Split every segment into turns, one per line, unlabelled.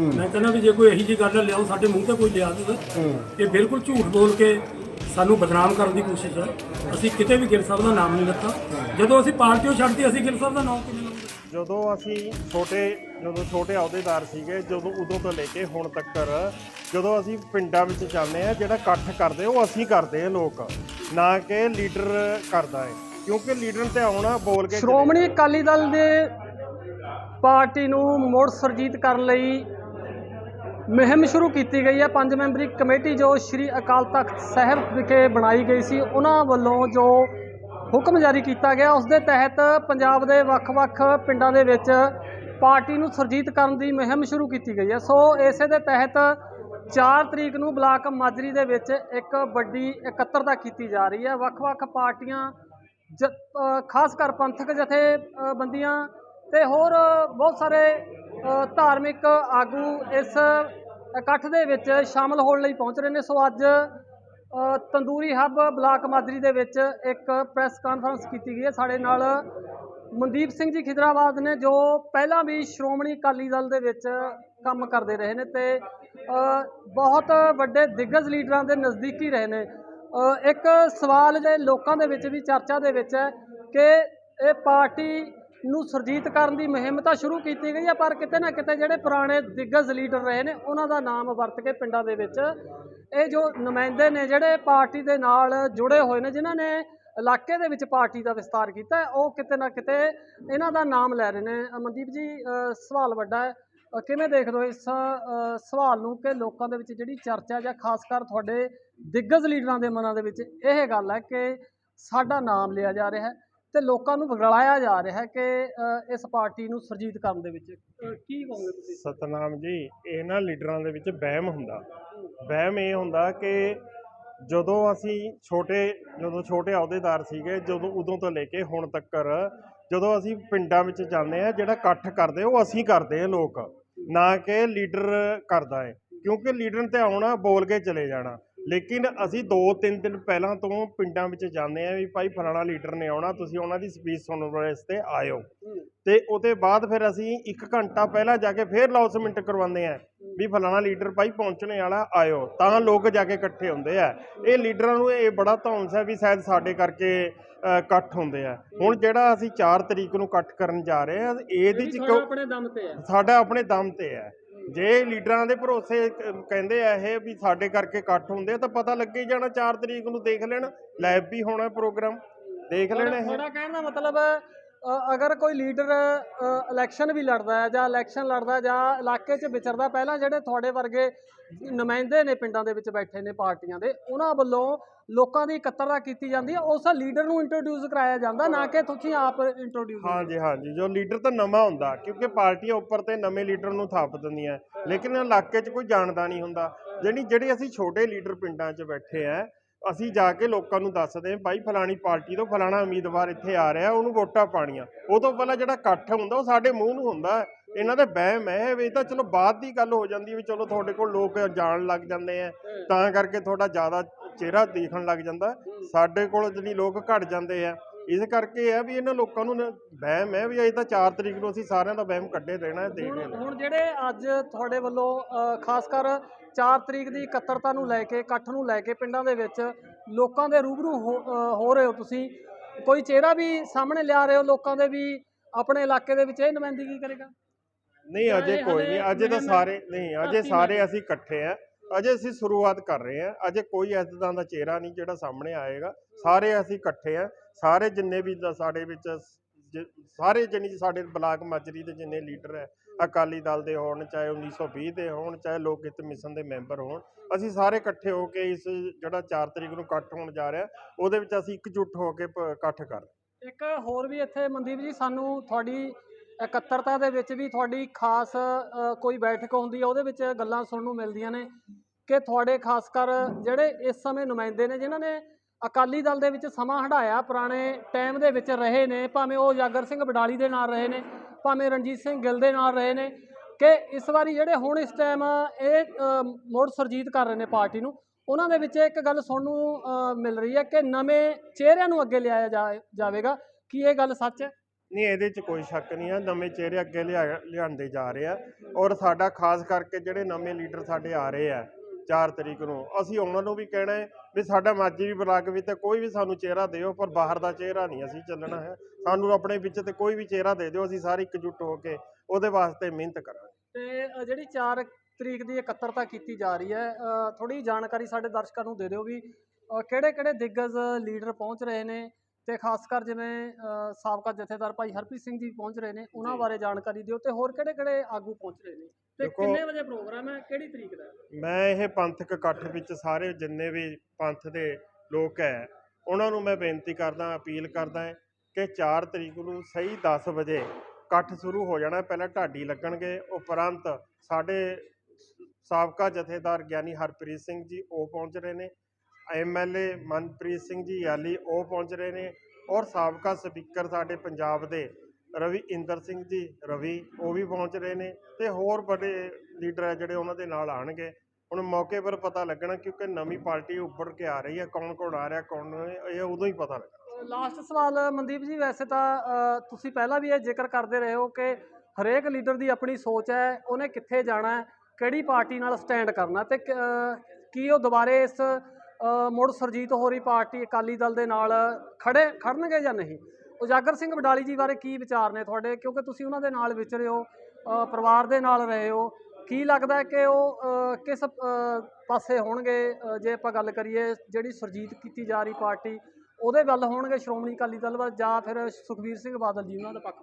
ਮੈਂ ਕਹਿੰਦਾ ਵੀ ਜੇ ਕੋਈ ਇਹੀ ਜੀ ਗੱਲ ਲਿਆਓ ਸਾਡੇ ਮੂੰਹ ਤੇ ਕੋਈ ਲਿਆ ਦੇਵੇ। ਇਹ ਬਿਲਕੁਲ ਝੂਠ ਬੋਲ ਕੇ ਸਾਨੂੰ ਬਦਨਾਮ ਕਰਨ ਦੀ ਕੋਸ਼ਿਸ਼ ਹੈ। ਅਸੀਂ ਕਿਤੇ ਵੀ ਗਿੱਲ ਸਾਹਿਬ ਦਾ ਨਾਮ ਨਹੀਂ ਲਿੱਤਾ। ਜਦੋਂ ਅਸੀਂ ਪਾਰਟੀਓ ਛੱਡਤੀ ਅਸੀਂ ਗਿੱਲ ਸਾਹਿਬ ਦਾ ਨਾਮ ਕਿਵੇਂ ਲਵਾਂਗੇ
ਜਦੋਂ ਅਸੀਂ ਛੋਟੇ ਜਦੋਂ ਛੋਟੇ ਅਹੁਦੇਦਾਰ ਸੀਗੇ ਜਦੋਂ ਉਦੋਂ ਤੋਂ ਲੈ ਕੇ ਹੁਣ ਤੱਕ ਜਦੋਂ ਅਸੀਂ ਪਿੰਡਾਂ ਵਿੱਚ ਜਾਂਦੇ ਆ ਜਿਹੜਾ ਇਕੱਠ ਕਰਦੇ ਉਹ ਅਸੀਂ ਕਰਦੇ ਆ ਲੋਕ। ਨਾ ਕਿ ਲੀਡਰ ਕਰਦਾ ਹੈ। ਕਿਉਂਕਿ ਲੀਡਰ ਤੇ ਆਉਣਾ ਬੋਲ ਕੇ
ਸ਼੍ਰੋਮਣੀ ਅਕਾਲੀ ਦਲ ਦੇ ਪਾਰਟੀ ਨੂੰ ਮੁੜ ਸਰਜੀਤ ਕਰਨ ਲਈ ਮੁਹਿੰਮ ਸ਼ੁਰੂ ਕੀਤੀ ਗਈ ਹੈ। ਪੰਜ ਮੈਂਬਰੀ ਕਮੇਟੀ ਜੋ ਸ੍ਰੀ ਅਕਾਲ ਤਖਤ ਸਾਹਿਬ ਵਿਖੇ ਬਣਾਈ ਗਈ ਸੀ, ਉਹਨਾਂ ਵੱਲੋਂ ਜੋ ਹੁਕਮ ਜਾਰੀ ਕੀਤਾ ਗਿਆ, ਉਸ ਦੇ ਤਹਿਤ ਪੰਜਾਬ ਦੇ ਵੱਖ-ਵੱਖ ਪਿੰਡਾਂ ਦੇ ਵਿੱਚ ਪਾਰਟੀ ਨੂੰ ਸਰਜੀਤ ਕਰਨ ਦੀ ਮੁਹਿੰਮ ਸ਼ੁਰੂ ਕੀਤੀ ਗਈ ਹੈ। ਸੋ ਇਸੇ ਦੇ ਤਹਿਤ 4 ਤਰੀਕ ਨੂੰ ਬਲਾਕ ਮਾਜਰੀ ਦੇ ਵਿੱਚ ਇੱਕ ਵੱਡੀ ਇਕੱਤਰਤਾ ਕੀਤੀ ਜਾ ਰਹੀ ਹੈ। ਵੱਖ-ਵੱਖ ਪਾਰਟੀਆਂ ਜ ਖਾਸ ਕਰ ਪੰਥਕ ਜਥੇਬੰਦੀਆਂ ਤੇ ਹੋਰ ਬਹੁਤ ਸਾਰੇ ਧਾਰਮਿਕ ਆਗੂ ਇਸ ਇਕੱਠ ਦੇ ਵਿੱਚ ਸ਼ਾਮਲ ਹੋਣ ਲਈ ਪਹੁੰਚ ਰਹੇ ਨੇ। ਸੋ ਅੱਜ ਤੰਦੂਰੀ ਹੱਬ ਬਲਾਕ ਮਾਜਰੀ ਦੇ ਵਿੱਚ ਇੱਕ ਪ੍ਰੈਸ ਕਾਨਫਰੰਸ ਕੀਤੀ ਗਈ ਹੈ। ਸਾਡੇ ਨਾਲ ਮਨਦੀਪ ਸਿੰਘ ਜੀ ਖਿਦਰਾਬਾਦ ਨੇ, ਜੋ ਪਹਿਲਾਂ ਵੀ ਸ਼੍ਰੋਮਣੀ ਅਕਾਲੀ ਦਲ ਦੇ ਵਿੱਚ ਕੰਮ ਕਰਦੇ ਰਹੇ ਨੇ ਤੇ ਬਹੁਤ ਵੱਡੇ ਦਿੱਗਜ ਲੀਡਰਾਂ ਦੇ ਨਜ਼ਦੀਕੀ ਰਹੇ ਨੇ। ਇੱਕ ਸਵਾਲ ਜੇ ਲੋਕਾਂ ਦੇ ਵਿੱਚ ਵੀ ਚਰਚਾ ਦੇ ਵਿੱਚ ਹੈ ਕਿ ਇਹ ਪਾਰਟੀ ਨੂੰ ਸਰਜੀਤ ਕਰਨ ਦੀ ਮੁਹਿੰਮ ਤਾਂ ਸ਼ੁਰੂ ਕੀਤੀ ਗਈ ਹੈ ਪਰ ਕਿਤੇ ਨਾ ਕਿਤੇ ਜਿਹੜੇ ਪੁਰਾਣੇ ਦਿੱਗਜ ਲੀਡਰ ਰਹੇ ਨੇ ਉਹਨਾਂ ਦਾ ਨਾਮ ਵਰਤ ਕੇ ਪਿੰਡਾਂ ਦੇ ਵਿੱਚ ਇਹ ਜੋ ਨੁਮਾਇੰਦੇ ਨੇ ਜਿਹੜੇ ਪਾਰਟੀ ਦੇ ਨਾਲ ਜੁੜੇ ਹੋਏ ਨੇ ਜਿਨ੍ਹਾਂ ਨੇ ਇਲਾਕੇ ਦੇ ਵਿੱਚ ਪਾਰਟੀ ਦਾ ਵਿਸਤਾਰ ਕੀਤਾ ਉਹ ਕਿਤੇ ਨਾ ਕਿਤੇ ਇਹਨਾਂ ਦਾ ਨਾਮ ਲੈ ਰਹੇ ਨੇ। ਅ, ਮਨਦੀਪ ਜੀ ਸਵਾਲ ਵੱਡਾ ਹੈ। ਕਿਵੇਂ ਦੇਖਦੇ ਹੋ ਇਸ ਸਵਾਲ ਨੂੰ ਕਿ ਲੋਕਾਂ ਦੇ ਵਿੱਚ ਜਿਹੜੀ ਚਰਚਾ ਜਾਂ ਖਾਸ ਕਰ ਤੁਹਾਡੇ ਦਿੱਗਜ ਲੀਡਰਾਂ ਦੇ ਮਨਾਂ ਦੇ ਵਿੱਚ ਇਹ ਗੱਲ ਹੈ ਕਿ ਸਾਡਾ ਨਾਮ ਲਿਆ ਜਾ ਰਿਹਾ ਹੈ ਤੇ ਲੋਕਾਂ ਨੂੰ ਵਿਗੜਾਇਆ ਜਾ ਰਿਹਾ ਹੈ ਕਿ ਅ, ਇਸ ਪਾਰਟੀ ਨੂੰ ਸੁਰਜੀਤ ਕਰਨ ਦੇ ਵਿੱਚ। ਅ, ਕੀ ਕਹੋਗੇ ਤੁਸੀਂ?
ਸਤਨਾਮ ਜੀ ਇਹਨਾਂ ਲੀਡਰਾਂ ਦੇ ਵਿੱਚ ਵਹਿਮ ਹੁੰਦਾ। ਵਹਿਮ ਇਹ ਹੁੰਦਾ ਕਿ ਜਦੋਂ ਅਸੀਂ ਛੋਟੇ ਜਦੋਂ ਛੋਟੇ ਅਹੁਦੇਦਾਰ ਸੀਗੇ ਜਦੋਂ ਉਦੋਂ ਤੋਂ ਲੈ ਕੇ ਹੁਣ ਤੱਕ ਜਦੋਂ ਅਸੀਂ ਪਿੰਡਾਂ ਵਿੱਚ ਜਾਂਦੇ ਆ ਜਿਹੜਾ ਇਕੱਠ ਕਰਦੇ ਉਹ ਅਸੀਂ ਕਰਦੇ ਆ ਲੋਕ। ਨਾ ਕਿ ਲੀਡਰ ਕਰਦਾ ਹੈ। ਕਿਉਂਕਿ ਲੀਡਰ ਤੇ ਆਉਣਾ ਬੋਲ ਕੇ ਚਲੇ ਜਾਣਾ। ਲੇਕਿਨ ਅਸੀਂ 2-3 ਦਿਨ ਪਹਿਲਾਂ ਤੋਂ ਪਿੰਡਾਂ ਵਿੱਚ ਜਾਂਦੇ ਆ ਵੀ ਭਾਈ ਫਲਾਣਾ ਲੀਡਰ ਨੇ ਆਉਣਾ ਤੁਸੀਂ ਉਹਨਾਂ ਦੀ ਸਪੀਚ ਸੁਣਨ ਵਾਸਤੇ ਆਇਓ। ਤੇ ਉਹਦੇ ਬਾਅਦ ਫਿਰ ਅਸੀਂ 1 ਘੰਟਾ ਪਹਿਲਾਂ ਜਾ ਕੇ ਫਿਰ ਅਨਾਉਂਸਮੈਂਟ ਕਰਵਾਉਂਦੇ ਆ ਵੀ ਫਲਾਣਾ ਲੀਡਰ ਭਾਈ ਪਹੁੰਚਣੇ ਵਾਲਾ ਆਇਓ। ਤਾਂ ਲੋਕ ਜਾ ਕੇ ਇਕੱਠੇ ਹੁੰਦੇ ਆ। ਇਹ ਲੀਡਰਾਂ ਨੂੰ ਇਹ ਬੜਾ ਧੌਂਸ ਹੈ ਵੀ ਸ਼ਾਇਦ ਸਾਡੇ ਕਰਕੇ ਇਕੱਠ ਹੁੰਦੇ ਆ। ਹੁਣ ਜਿਹੜਾ ਅਸੀਂ 4 ਤਰੀਕ ਨੂੰ ਇਕੱਠ ਕਰਨ ਜਾ ਰਹੇ ਆ ਇਹਦੇ ਚ ਕਿਉਂ
ਆਪਣੇ ਦਮ ਤੇ
ਸਾਡਾ ਆਪਣੇ ਦਮ ਤੇ ਹੈ। ਜੇ ਲੀਡਰਾਂ ਦੇ ਭਰੋਸੇ ਕਹਿੰਦੇ ਆ ਇਹ ਵੀ ਸਾਡੇ ਕਰਕੇ ਇਕੱਠ ਹੁੰਦੇ ਆ ਤਾਂ ਪਤਾ ਲੱਗੇ ਜਾਣਾ 4 ਤਰੀਕ ਨੂੰ ਦੇਖ ਲੈਣ ਲਾਈਵ ਵੀ ਹੋਣਾ ਪ੍ਰੋਗਰਾਮ ਦੇਖ ਲੈਣ ਇਹ।
ਤੁਹਾਡਾ ਕਹਿਣ ਦਾ ਮਤਲਬ ਅਗਰ ਕੋਈ ਲੀਡਰ ਇਲੈਕਸ਼ਨ ਵੀ ਲੜਦਾ ਹੈ ਜਾਂ ਇਲੈਕਸ਼ਨ ਲੜਦਾ ਜਾਂ ਇਲਾਕੇ 'ਚ ਵਿਚਰਦਾ, ਪਹਿਲਾਂ ਜਿਹੜੇ ਤੁਹਾਡੇ ਵਰਗੇ ਨੁਮਾਇੰਦੇ ਨੇ ਪਿੰਡਾਂ ਦੇ ਵਿੱਚ ਬੈਠੇ ਨੇ ਪਾਰਟੀਆਂ ਦੇ, ਉਹਨਾਂ ਵੱਲੋਂ ਲੋਕਾਂ ਦੀ ਇਕੱਤਰਤਾ ਕੀਤੀ ਜਾਂਦੀ ਹੈ, ਉਸ ਲੀਡਰ ਨੂੰ ਇੰਟਰੋਡਿਊਸ ਕਰਾਇਆ ਜਾਂਦਾ, ਨਾ ਕਿ ਤੁਸੀਂ ਆਪ ਇੰਟਰੋਡਿਊਸ
ਹਾਂਜੀ ਹਾਂਜੀ ਜੋ ਲੀਡਰ ਤਾਂ ਨਵਾਂ ਹੁੰਦਾ, ਕਿਉਂਕਿ ਪਾਰਟੀਆਂ ਉੱਪਰ ਤੇ ਨਵੇਂ ਲੀਡਰ ਨੂੰ ਥਾਪ ਦਿੰਦੀਆਂ, ਲੇਕਿਨ ਇਲਾਕੇ 'ਚ ਕੋਈ ਜਾਣਦਾ ਨਹੀਂ ਹੁੰਦਾ ਜਿਹੜੀ ਜਿਹੜੇ ਅਸੀਂ ਛੋਟੇ ਲੀਡਰ ਪਿੰਡਾਂ 'ਚ ਬੈਠੇ ਆ ਅਸੀਂ ਜਾ ਕੇ ਲੋਕਾਂ ਨੂੰ ਦੱਸਦੇ ਹਾਂ, ਭਾਈ ਫਲਾਣੀ ਪਾਰਟੀ ਤੋਂ ਫਲਾਣਾ ਉਮੀਦਵਾਰ ਇੱਥੇ ਆ ਰਿਹਾ, ਉਹਨੂੰ ਵੋਟਾਂ ਪਾਣੀਆਂ ਉਹ ਤੋਂ ਪਹਿਲਾਂ ਜਿਹੜਾ ਇਕੱਠ ਹੁੰਦਾ, ਉਹ ਸਾਡੇ ਮੂੰਹ ਨੂੰ ਹੁੰਦਾ ਇਹਨਾਂ ਦਾ ਬਹਿਮ ਹੈ ਵੀ ਤਾਂ ਚਲੋ ਬਾਅਦ ਦੀ ਗੱਲ ਹੋ ਜਾਂਦੀ ਵੀ ਚਲੋ ਤੁਹਾਡੇ ਕੋਲ ਲੋਕ ਜਾਣ ਲੱਗ ਜਾਂਦੇ ਆ ਤਾਂ ਕਰਕੇ ਤੁਹਾਡਾ ਜ਼ਿਆਦਾ ਚਿਹਰਾ ਦੇਖਣ ਲੱਗ ਜਾਂਦਾ। ਸਾਡੇ ਕੋਲ ਜਿਹੜੀ ਲੋਕ ਘਟ ਜਾਂਦੇ ਆ ਇਸ ਕਰਕੇ ਆ ਵੀ ਇਹਨਾਂ ਲੋਕਾਂ ਨੂੰ ਨਾ ਵਹਿਮ ਹੈ ਵੀ ਅਜੇ ਤਾਂ 4 ਤਰੀਕ ਨੂੰ ਅਸੀਂ ਸਾਰਿਆਂ ਦਾ ਵਹਿਮ ਕੱਢੇ ਦੇਣਾ ਹੈ ਦੇਖ
ਹੁਣ
ਲੈਣਾ
ਹੁਣ ਜਿਹੜੇ ਅੱਜ ਤੁਹਾਡੇ ਵੱਲੋਂ ਅ, ਖਾਸ ਕਰ 4 ਤਰੀਕ ਦੀ ਇਕੱਤਰਤਾ ਨੂੰ ਲੈ ਕੇ ਇਕੱਠ ਨੂੰ ਲੈ ਕੇ ਪਿੰਡਾਂ ਦੇ ਵਿੱਚ ਲੋਕਾਂ ਦੇ ਰੂਬਰੂ ਹੋ ਅ, ਹੋ ਰਹੇ ਹੋ ਤੁਸੀਂ ਕੋਈ ਚਿਹਰਾ ਵੀ ਸਾਹਮਣੇ ਲਿਆ ਰਹੇ ਹੋ ਲੋਕਾਂ ਦੇ ਵੀ ਆਪਣੇ ਇਲਾਕੇ ਦੇ ਵਿੱਚ ਇਹ ਨੁਮਾਇੰਦਗੀ ਕਰੇਗਾ
ਨਹੀਂ ਅਜੇ ਕੋਈ
ਹਲੇ
ਨਹੀਂ ਅਜੇ ਤਾਂ ਸਾਰੇ ਨਹੀਂ ਅਜੇ ਸਾਰੇ। ਅਸੀਂ ਇਕੱਠੇ ਆ ਅਜੇ ਅਸੀਂ ਸ਼ੁਰੂਆਤ ਕਰ ਰਹੇ ਆ ਅਜੇ ਕੋਈ ਐਦਾਂ ਦਾ ਚਿਹਰਾ ਨਹੀਂ ਜਿਹੜਾ ਸਾਹਮਣੇ ਆਏਗਾ ਸਾਰੇ ਅਸੀਂ ਇਕੱਠੇ ਆ ਸਾਰੇ ਜਿੰਨੇ ਵੀ ਸਾਡੇ ਵਿੱਚ ਜ- ਸਾਰੇ ਜਿੰਨੇ ਸਾਡੇ ਬਲਾਕ ਮਾਜਰੀ ਦੇ ਜਿੰਨੇ ਲੀਡਰ ਹੈ ਅਕਾਲੀ ਦਲ ਦੇ ਹੋਣ ਚਾਹੇ 1920 ਦੇ ਹੋਣ ਚਾਹੇ ਲੋਕ ਹਿੱਤ ਮਿਸ਼ਨ ਦੇ ਮੈਂਬਰ ਹੋਣ ਅਸੀਂ ਸਾਰੇ ਇਕੱਠੇ ਹੋ ਕੇ ਇਸ ਜਿਹੜਾ 4 ਤਰੀਕ ਨੂੰ ਇਕੱਠ ਹੋਣ ਜਾ ਰਿਹਾ ਉਹਦੇ ਵਿੱਚ ਅਸੀਂ ਇਕਜੁੱਟ ਹੋ ਕੇ ਪ- ਇਕੱਠ ਕਰ
ਇੱਕ ਹੋਰ ਵੀ ਇੱਥੇ ਮਨਦੀਪ ਜੀ ਸਾਨੂੰ ਤੁਹਾਡੀ ਇਕੱਤਰਤਾ ਦੇ ਵਿੱਚ ਵੀ ਤੁਹਾਡੀ ਖਾਸ ਅ, ਕੋਈ ਬੈਠਕ ਹੁੰਦੀ ਹੈ ਉਹਦੇ ਵਿੱਚ ਗੱਲਾਂ ਸੁਣਨ ਨੂੰ ਮਿਲਦੀਆਂ ਨੇ ਕਿ ਤੁਹਾਡੇ ਖਾਸ ਕਰ ਜਿਹੜੇ ਇਸ ਸਮੇਂ ਨੁਮਾਇੰਦੇ ਨੇ ਜਿਨ੍ਹਾਂ ਨੇ ਅਕਾਲੀ ਦਲ ਦੇ ਵਿੱਚ ਸਮਾਂ ਹੰਢਾਇਆ ਪੁਰਾਣੇ ਟਾਈਮ ਦੇ ਵਿੱਚ ਰਹੇ ਨੇ ਭਾਵੇਂ ਉਹ ਜਾਗਰ ਸਿੰਘ ਬਡਾਲੀ ਦੇ ਨਾਲ ਰਹੇ ਨੇ ਭਾਵੇਂ ਰਣਜੀਤ ਸਿੰਘ ਗਿੱਲ ਦੇ ਨਾਲ ਰਹੇ ਨੇ ਕਿ ਇਸ ਵਾਰੀ ਜਿਹੜੇ ਹੁਣ ਇਸ ਟਾਈਮ ਇਹ ਅ, ਮੁੜ ਸਰਜੀਤ ਕਰ ਰਹੇ ਨੇ ਪਾਰਟੀ ਨੂੰ ਉਹਨਾਂ ਦੇ ਵਿੱਚ ਇੱਕ ਗੱਲ ਸੁਣਨ ਨੂੰ ਮਿਲ ਰਹੀ ਹੈ ਕਿ ਨਵੇਂ ਚਿਹਰਿਆਂ ਨੂੰ ਅੱਗੇ ਲਿਆਇਆ ਜਾ- ਜਾਵੇਗਾ ਕੀ ਇਹ ਗੱਲ ਸੱਚ ਹੈ?
ਨਹੀਂ ਇਹਦੇ 'ਚ ਕੋਈ ਸ਼ੱਕ ਨਹੀਂ ਆ ਨਵੇਂ ਚਿਹਰੇ ਅੱਗੇ ਲਿਆ ਲਿਆਂਦੇ ਜਾ ਰਹੇ ਆ ਔਰ ਸਾਡਾ ਖਾਸ ਕਰਕੇ ਜਿਹੜੇ ਨਵੇਂ ਲੀਡਰ ਸਾਡੇ ਆ ਰਹੇ ਆ 4 ਤਰੀਕ ਨੂੰ। ਅਸੀਂ ਉਹਨਾਂ ਨੂੰ ਵੀ ਕਹਿਣਾ ਹੈ ਵੀ ਸਾਡਾ ਮਾਜੀ ਬਲਾਕ ਵਿੱਚ ਤੇ ਕੋਈ ਵੀ ਸਾਨੂੰ ਚਿਹਰਾ ਦਿਓ, ਪਰ ਬਾਹਰ ਦਾ ਚਿਹਰਾ ਨਹੀਂ ਅਸੀਂ ਚੱਲਣਾ ਹੈ। ਸਾਨੂੰ ਆਪਣੇ ਵਿੱਚ ਤੇ ਕੋਈ ਵੀ ਚਿਹਰਾ ਦੇ ਦਿਓ, ਅਸੀਂ ਸਾਰੇ ਇਕਜੁੱਟ ਹੋ ਕੇ ਉਹਦੇ ਵਾਸਤੇ ਮਿਹਨਤ ਕਰਾਂਗੇ।
ਤੇ ਜਿਹੜੀ 4 ਤਰੀਕ ਦੀ ਇਕੱਤਰਤਾ ਕੀਤੀ ਜਾ ਰਹੀ ਹੈ ਥੋੜੀ ਜਾਣਕਾਰੀ ਸਾਡੇ ਦਰਸ਼ਕਾਂ ਨੂੰ ਦੇ ਦਿਓ ਵੀ ਕਿਹੜੇ ਕਿਹੜੇ ਦਿੱਗਜ ਲੀਡਰ ਪਹੁੰਚ ਰਹੇ ਨੇ ਤੇ ਖਾਸ ਕਰ ਜਿਵੇਂ ਸਾਬਕਾ ਜਥੇਦਾਰ ਭਾਈ ਹਰਪ੍ਰੀਤ ਸਿੰਘ ਜੀ ਪਹੁੰਚ ਰਹੇ ਨੇ ਉਹਨਾਂ ਬਾਰੇ ਜਾਣਕਾਰੀ ਦਿਓ ਤੇ ਹੋਰ ਕਿਹੜੇ ਕਿਹੜੇ ਆਗੂ ਪਹੁੰਚ ਰਹੇ ਨੇ? ਤੇ
ਦੇਖੋ-
ਕਿੰਨੇ ਵਜੇ ਪ੍ਰੋਗਰਾਮ ਹੈ? ਕਿਹੜੀ ਤਰੀਕ ਦਾ ਹੈ?
ਮੈਂ ਇਹ ਪੰਥਕ ਇਕੱਠ ਵਿੱਚ ਸਾਰੇ ਜਿੰਨੇ ਵੀ ਪੰਥ ਦੇ ਲੋਕ ਹੈ ਉਹਨਾਂ ਨੂੰ ਮੈਂ ਬੇਨਤੀ ਕਰਦਾ ਅਪੀਲ ਕਰਦਾ ਹੈ ਕਿ 4 ਤਰੀਕ ਨੂੰ ਸਹੀ 10 ਵਜੇ ਇਕੱਠ ਸ਼ੁਰੂ ਹੋ ਜਾਣਾ ਪਹਿਲਾਂ ਢਾਡੀ ਲੱਗਣਗੇ ਉਪਰੰਤ ਸਾਡੇ ਸਾਬਕਾ ਜਥੇਦਾਰ ਗਿਆਨੀ ਹਰਪ੍ਰੀਤ ਸਿੰਘ ਜੀ ਉਹ ਪਹੁੰਚ ਰਹੇ ਨੇ ਐਮਐਲਏ ਮਨਪ੍ਰੀਤ ਸਿੰਘ ਜੀ ਯਾਲੀ ਉਹ ਪਹੁੰਚ ਰਹੇ ਨੇ ਔਰ ਸਾਬਕਾ ਸਪੀਕਰ ਸਾਡੇ ਪੰਜਾਬ ਦੇ ਰਵੀ ਇੰਦਰ ਸਿੰਘ ਜੀ, ਰਵੀ ਉਹ ਵੀ ਪਹੁੰਚ ਰਹੇ ਨੇ ਤੇ ਹੋਰ ਵੱਡੇ ਲੀਡਰ ਹੈ ਜਿਹੜੇ ਉਹਨਾਂ ਦੇ ਨਾਲ ਆਣਗੇ ਹੁਣ ਮੌਕੇ ਪਰ ਪਤਾ ਲੱਗਣਾ ਕਿਉਂਕਿ ਨਵੀਂ ਪਾਰਟੀ ਉੱਭਰ ਕੇ ਆ ਰਹੀ ਹੈ, ਕੌਣ ਕੌਣ ਆ ਰਿਹਾ, ਕੌਣ ਇਹ ਉਦੋਂ ਹੀ ਪਤਾ ਲੱਗਣਾ।
ਲਾਸਟ ਸਵਾਲ ਮਨਦੀਪ ਜੀ, ਵੈਸੇ ਤਾਂ ਤੁਸੀਂ ਪਹਿਲਾਂ ਵੀ ਇਹ ਜ਼ਿਕਰ ਕਰਦੇ ਰਹੇ ਹੋ ਕਿ ਹਰੇਕ ਲੀਡਰ ਦੀ ਆਪਣੀ ਸੋਚ ਹੈ, ਉਹਨੇ ਕਿੱਥੇ ਜਾਣਾ ਹੈ, ਕਿਹੜੀ ਪਾਰਟੀ ਨਾਲ ਸਟੈਂਡ ਕਰਨਾ ਤੇ ਕੀ ਉਹ ਦੁਬਾਰੇ ਇਸ ਮੁੜ ਸਰਜੀਤ ਹੋਰੀ ਪਾਰਟੀ ਅਕਾਲੀ ਦਲ ਦੇ ਨਾਲ ਖੜੇ ਖੜਨਗੇ ਜਾਂ ਨਹੀਂ? ਉਜਾਗਰ ਸਿੰਘ ਵਡਾਲੀ ਜੀ ਬਾਰੇ ਕੀ ਵਿਚਾਰ ਨੇ ਤੁਹਾਡੇ? ਕਿਉਂਕਿ ਤੁਸੀਂ ਉਹਨਾਂ ਦੇ ਨਾਲ ਵਿਚਰੇ ਹੋ ਪਰਿਵਾਰ ਦੇ ਨਾਲ ਰਹੇ ਹੋ। ਕੀ ਲੱਗਦਾ ਕਿ ਉਹ ਕਿਸ ਪਾਸੇ ਹੋਣਗੇ? ਜੇ ਆਪਾਂ ਗੱਲ ਕਰੀਏ ਜਿਹੜੀ ਸਰਜੀਤ ਕੀਤੀ ਜਾ ਰਹੀ ਪਾਰਟੀ ਉਹਦੇ ਵੱਲ ਹੋਣਗੇ ਸ਼੍ਰੋਮਣੀ ਅਕਾਲੀ ਦਲ ਵੱਲ ਜਾਂ ਫਿਰ ਸੁਖਬੀਰ ਸਿੰਘ ਬਾਦਲ ਜੀ ਉਹਨਾਂ ਦਾ ਪੱਖ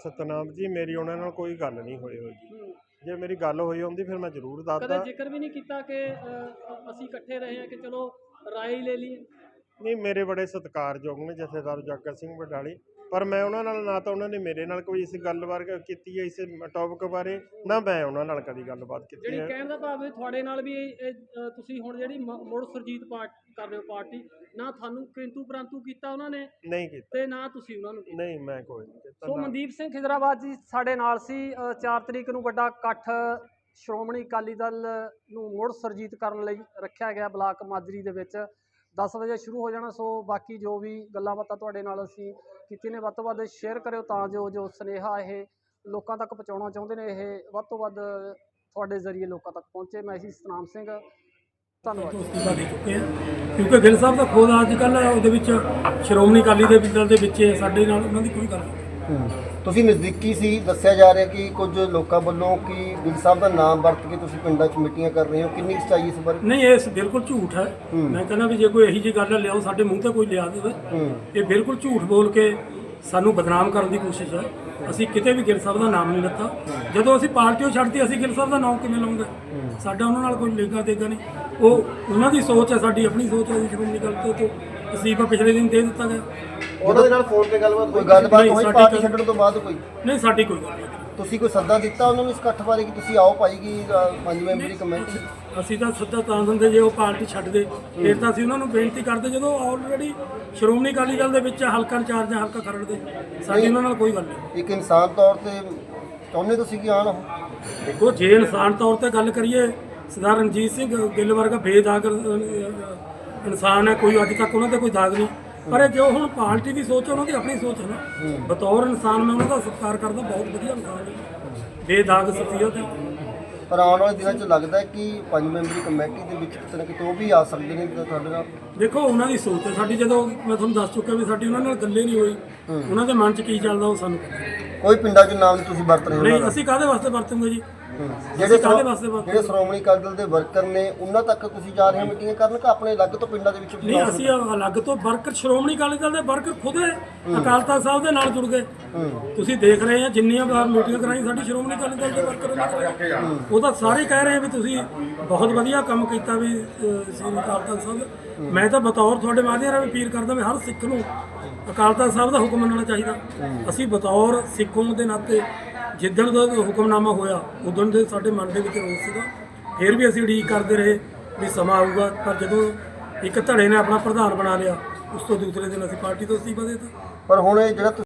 ਸਤਨਾਮ ਜੀ ਮੇਰੀ ਉਹਨਾਂ ਨਾਲ ਕੋਈ ਗੱਲ ਨਹੀਂ ਹੋਈ ਹੋਈ ਜੇ ਮੇਰੀ ਗੱਲ ਹੋਈ ਹੁੰਦੀ ਫਿਰ ਮੈਂ ਜ਼ਰੂਰ
ਕਦੇ
ਦੱਸਦਾ
ਜ਼ਿਕਰ ਵੀ ਨਹੀਂ ਕੀਤਾ ਕਿ ਅਸੀਂ ਇਕੱਠੇ ਰਹੇ ਹਾਂ ਕਿ ਚਲੋ ਰਾਏ ਲੈ ਲਈ
ਨਹੀਂ ਮੇਰੇ ਬੜੇ ਸਤਿਕਾਰਯੋਗ ਨੇ ਜਥੇਦਾਰ ਜਾਗਰ ਸਿੰਘ ਬਡਾਲੀ। ਪਰ ਮੈਂ ਉਹਨਾਂ ਨਾਲ ਨਾ ਤਾਂ ਉਹਨਾਂ ਨੇ ਮੇਰੇ ਨਾਲ ਕੋਈ ਇਸ ਗੱਲ ਬਾਰੇ ਕੀਤੀ ਹੈ ਇਸ ਟੌਪਿਕ ਬਾਰੇ ਨਾ ਮੈਂ ਉਹਨਾਂ ਨਾਲ ਕਦੀ ਗੱਲਬਾਤ ਕੀਤੀ
ਜਿਹੜੀ
ਹੈ।
ਕਹਿਣ ਦਾ ਭਾਵ ਹੈ ਤੁਹਾਡੇ ਨਾਲ ਵੀ ਇਹ ਇਹ, ਅ, ਤੁਸੀਂ ਹੁਣ ਜਿਹੜੀ ਮ- ਮੁੜ ਸਰਜੀਤ ਪਾਰਟ ਕਰ ਰਹੇ ਹੋ ਪਾਰਟੀ ਨਾ ਤੁਹਾਨੂੰ ਕਿੰਤੂ ਪਰੰਤੂ ਕੀਤਾ ਉਹਨਾਂ ਨੇ
ਨਹੀਂ ਕੀਤੀ।
ਤੇ ਨਾ ਤੁਸੀਂ ਉਹਨਾਂ ਨੂੰ ਕੀਤਾ।
ਨਹੀਂ ਮੈਂ ਕੋਈ ਨਹੀਂ ਕੀਤਾ।
ਸੋ
ਨਾ।
ਮਨਦੀਪ ਸਿੰਘ ਖਿਦਰਾਬਾਦ ਜੀ ਸਾਡੇ ਨਾਲ ਸੀ 4 ਤਰੀਕ ਨੂੰ ਵੱਡਾ ਇਕੱਠ ਸ਼੍ਰੋਮਣੀ ਅਕਾਲੀ ਦਲ ਨੂੰ ਮੁੜ ਸਰਜੀਤ ਕਰਨ ਲਈ ਰੱਖਿਆ ਗਿਆ ਬਲਾਕ ਮਾਜਰੀ ਦੇ ਵਿੱਚ। 10 ਵਜੇ ਸ਼ੁਰੂ ਹੋ ਜਾਣਾ ਸੋ ਬਾਕੀ ਜੋ ਵੀ ਗੱਲਾਂ ਬਾਤਾਂ ਤੁਹਾਡੇ ਨਾਲ ਅਸੀਂ ਕੀਤੀ ਨੇ ਵੱਧ ਤੋਂ ਵੱਧ ਸ਼ੇਅਰ ਕਰਿਓ ਤਾਂ ਜੋ ਜੋ ਸੁਨੇਹਾ ਇਹ ਲੋਕਾਂ ਤੱਕ ਪਹੁੰਚਾਉਣਾ ਚਾਹੁੰਦੇ ਨੇ ਇਹ ਵੱਧ ਤੋਂ ਵੱਧ ਤੁਹਾਡੇ ਜ਼ਰੀਏ ਲੋਕਾਂ ਤੱਕ ਪਹੁੰਚੇ। ਮੈਂ ਸੀ ਸਤਨਾਮ ਸਿੰਘ ਧੰਨਵਾਦ
ਅਸਤੀਫਾ ਦੇ ਚੁੱਕੇ ਆ ਕਿਉਂਕਿ ਗਿੱਲ ਸਾਹਿਬ ਦਾ ਖੁਦ ਅੱਜ ਕੱਲ ਉਹਦੇ ਵਿੱਚ ਸ਼੍ਰੋਮਣੀ ਅਕਾਲੀ ਦੇ ਦਲ ਦੇ ਵਿੱਚ ਸਾਡੇ ਨਾਲ ਉਹਨਾਂ ਦੀ ਕੋਈ ਗੱਲ ਨਹੀਂ।
ਤੁਸੀਂ ਨਜ਼ਦੀਕੀ ਸੀ ਦੱਸਿਆ ਜਾ ਰਿਹਾ ਕਿ ਕੁਝ ਲੋਕਾਂ ਵੱਲੋਂ ਕਿ ਗਿੱਲ ਸਾਹਿਬ ਦਾ ਨਾਮ ਵਰਤ ਕੇ ਤੁਸੀਂ ਪਿੰਡਾਂ 'ਚ ਮੀਟਿੰਗਾਂ ਕਰ ਰਹੇ ਹੋ। ਕਿੰਨੀ ਸੱਚਾਈ ਇਸ ਬਾਰੇ?
ਨਹੀਂ ਇਹ ਬਿਲਕੁਲ ਝੂਠ ਹੈ। ਮੈਂ ਕਹਿੰਦਾ ਵੀ ਜੇ ਕੋਈ ਇਹੀ ਜਿਹੀ ਗੱਲ ਲਿਆਓ ਸਾਡੇ ਮੂੰਹ ਤੇ ਕੋਈ ਲਿਆ ਦੇਵੇ। ਇਹ ਬਿਲਕੁਲ ਝੂਠ ਬੋਲ ਕੇ ਸਾਨੂੰ ਬਦਨਾਮ ਕਰਨ ਦੀ ਕੋਸ਼ਿਸ਼ ਹੈ। ਅਸੀਂ ਕਿਤੇ ਵੀ ਗਿੱਲ ਸਾਹਿਬ ਦਾ ਨਾਮ ਨਹੀਂ ਲੱਤਾ। ਜਦੋਂ ਅਸੀਂ ਪਾਰਟੀਓ ਛੱਡਤੀ ਅਸੀਂ ਗਿੱਲ ਸਾਹਿਬ ਦਾ ਨਾਮ ਕਿਵੇਂ ਲਵਾਂਗੇ ਸਾਡਾ ਉਹਨਾਂ ਨਾਲ ਕੋਈ ਲੇਗਾ ਦੇਗਾ ਨਹੀਂ। ਉਹ ਉਹਨਾਂ ਦੀ ਸੋਚ ਹੈ ਸਾਡੀ ਆਪਣੀ ਸੋਚ ਹੈ ਸ਼੍ਰੋਮਣੀ ਅਕਾਲੀ ਦਲ ਤੋਂ ਅਸਤੀਫਾ ਪਿਛਲੇ ਦਿਨ ਦੇ ਦਿੱਤਾ ਗਿਆ।
ਉਹਨਾਂ ਦੇ ਨਾਲ ਫੋਨ ਤੇ ਗੱਲਬਾਤ ਕੋਈ ਗੱਲਬਾਤ
ਨਹੀਂ,
ਹੋਈ?
ਸਾਡੀ
ਪਾਰਟੀ
ਗੱਲ-
ਛੱਡਣ ਤੋਂ ਬਾਅਦ ਕੋਈ?
ਨਹੀਂ ਸਾਡੀ ਕੋਈ ਗੱਲ ਨਹੀਂ।
ਤੁਸੀਂ ਕੋਈ ਸੱਦਾ ਦਿੱਤਾ ਉਹਨਾਂ ਨੂੰ ਇਸ ਇਕੱਠ ਬਾਰੇ ਕਿ ਤੁਸੀਂ ਆਓ ਭਾਈ ਕੀ ਅ, ਪੰਜ ਮੈਂਬਰੀ ਕਮੇਟੀ
ਅਸੀਂ ਤਾਂ ਸਿੱਧਾ ਤਾਂ ਦਿੰਦੇ ਜੇ ਉਹ ਪਾਰਟੀ ਛੱਡ ਦੇ। ਫਿਰ ਤਾਂ ਅਸੀਂ ਉਹਨਾਂ ਨੂੰ ਬੇਨਤੀ ਕਰਦੇ ਜਦੋਂ ਆਲਰੇਡੀ ਸ਼੍ਰੋਮਣੀ ਅਕਾਲੀ ਦਲ ਦੇ ਵਿੱਚ ਹਲਕਾ ਇੰਚਾਰਜ ਹੈ ਹਲਕਾ ਖਰੜ ਦੇ ਸਾਡੀ ਉਹਨਾਂ ਨਾਲ ਕੋਈ ਗੱਲ ਨਹੀਂ।
ਇੱਕ ਇਨਸਾਨ ਤੌਰ ਤੇ ਚਾਹੁੰਦੇ ਤੁਸੀਂ ਕਿ ਆਣ ਉਹ?
ਦੇਖੋ ਜੇ ਇਨਸਾਨ ਤੌਰ ਤੇ ਗੱਲ ਕਰੀਏ ਸਰਦਾਰ ਰਣਜੀਤ ਸਿੰਘ ਗਿੱਲ ਵਰਗਾ ਬੇਦਾਗ ਇਨਸਾਨ ਹੈ ਕੋਈ ਅੱਜ ਤੱਕ ਉਹਨਾਂ ਤੇ ਕੋਈ ਦਾਗ ਨਹੀਂ। ਪਰ ਇਹ ਜੋ ਹੁਣ ਪਾਰਟੀ ਦੀ ਸੋਚ ਹੈ ਉਹਨਾਂ ਦੀ ਆਪਣੀ ਸੋਚ ਹੈ ਨਾ। ਬਤੌਰ ਇਨਸਾਨ ਮੈਂ ਉਹਨਾਂ ਦਾ ਸਤਿਕਾਰ ਕਰਦਾ ਬਹੁਤ ਵਧੀਆ ਇਨਸਾਨ ਹੈ। ਬੇਦਾਗ ਸ਼ਖਸੀਅਤ ਹੈ।
ਪਰ ਆਉਣ ਵਾਲੇ ਦਿਨਾਂ 'ਚ ਲੱਗਦਾ ਹੈ ਕਿ ਪੰਜ ਮੈਂਬਰੀ ਕਮੇਟੀ ਦੇ ਵਿੱਚ ਕਿਤੇ ਨਾ ਕਿਤੇ ਉਹ ਵੀ ਆ ਸਕਦੇ ਨੇ ਤੁਹਾਡੇ ਨਾਲ।
ਦੇਖੋ ਉਹਨਾਂ ਦੀ ਸੋਚ ਹੈ। ਸਾਡੀ ਜਦੋਂ ਮੈਂ ਤੁਹਾਨੂੰ ਦੱਸ ਚੁੱਕਾ ਵੀ ਸਾਡੀ ਉਹਨਾਂ ਨਾਲ ਗੱਲੇ ਨਹੀਂ ਹੋਈ ਉਹਨਾਂ ਦੇ ਮਨ 'ਚ ਕੀ ਚੱਲਦਾ ਉਹ ਸਾਨੂੰ ਪਤਾ।
ਕੋਈ ਪਿੰਡਾਂ 'ਚ ਨਾਮ ਤੁਸੀਂ ਵਰਤ ਰਹੇ ਹੋ
ਨਹੀਂ ਅਸੀਂ ਕਾਹਦੇ ਵਾਸਤੇ ਵਰਤੂਗੇ ਜੀ।
ਜਿਹੜੇ
ਕਾਹਦੇ
ਸ਼੍ਰੋ-
ਵਾਸਤੇ ਵਰਤ-
ਜਿਹੜੇ ਸ਼੍ਰੋਮਣੀ ਅਕਾਲੀ ਦਲ ਦੇ ਵਰਕਰ ਨੇ ਉਹਨਾਂ ਤੱਕ ਤੁਸੀਂ ਜਾ ਰਹੇ ਹੋ ਮੀਟਿੰਗਾਂ ਕਰਨ ਕਿ ਆਪਣੇ ਅਲੱਗ ਤੋਂ ਪਿੰਡਾਂ ਦੇ ਵਿੱਚ
ਨਹੀਂ ਅਸੀਂ ਅਲੱਗ ਤੋਂ ਵਰਕਰ ਸ਼੍ਰੋਮਣੀ ਅਕਾਲੀ ਦਲ ਦੇ ਵਰਕਰ ਖੁਦ ਅਕਾਲ ਤਖਤ ਸਾਹਿਬ ਦੇ ਨਾਲ ਜੁੜ ਗਏ। ਤੁਸੀਂ ਦੇਖ ਰਹੇ ਆ ਜਿੰਨੀਆਂ ਵਾਰ ਮੀਟਿੰਗ ਕਰਾਈ ਸਾਡੀ ਸ਼੍ਰੋਮਣੀ ਅਕਾਲੀ ਦਲ ਦੇ ਵਰਕਰ ਉਹਨਾਂ ਨੇ ਉਹ ਤਾਂ ਸਾਰੇ ਕਹਿ ਰਹੇ ਆ ਵੀ ਤੁਸੀਂ ਬਹੁਤ ਵਧੀਆ ਕੰਮ ਕੀਤਾ ਵੀ ਅਹ, ਸ੍ਰੀ ਅਕਾਲ ਤਖਤ ਸਾਹਿਬ ਮੈਂ ਤਾਂ ਬਤੌਰ ਤੁਹਾਡੇ ਮਾਧਿਅਮ ਰਾਹੀਂ ਅਪੀਲ ਕਰਦਾ ਵੀ ਹਰ ਸਿੱਖ ਨੂੰ ਅਕਾਲ ਤਖਤ ਸਾਹਿਬ ਦਾ ਹੁਕਮ ਮੰਨਣਾ ਚਾਹੀਦਾ। ਅਸੀਂ ਬਤੌਰ ਸਿੱਖ ਹੋਣ ਦੇ ਨਾਤੇ ਜਿੱਦਣ ਦਾ ਹੁਕਮਨਾਮਾ ਹੋਇਆ, ਉਦੋਂ ਦੇ ਸਾਡੇ ਮਨ ਦੇ ਵਿੱਚ ਰੋਸ ਸੀਗਾ। ਫਿਰ ਵੀ ਅਸੀਂ ਉਡੀਕ ਕਰਦੇ ਰਹੇ ਵੀ ਸਮਾਂ ਆਊਗਾ, ਪਰ ਜਦੋਂ ਇੱਕ ਧੜੇ ਨੇ ਆਪਣਾ ਪ੍ਰਧਾਨ ਬਣਾ ਲਿਆ, ਉਸ ਤੋਂ ਦੂਸਰੇ ਦਿਨ ਅਸੀਂ ਪਾਰਟੀ ਤੋਂ ਅਸਤੀਫਾ ਦੇ ਦਿੱਤਾ।
ਪਰ ਹੁਣ ਇਹ ਜਿਹੜਾ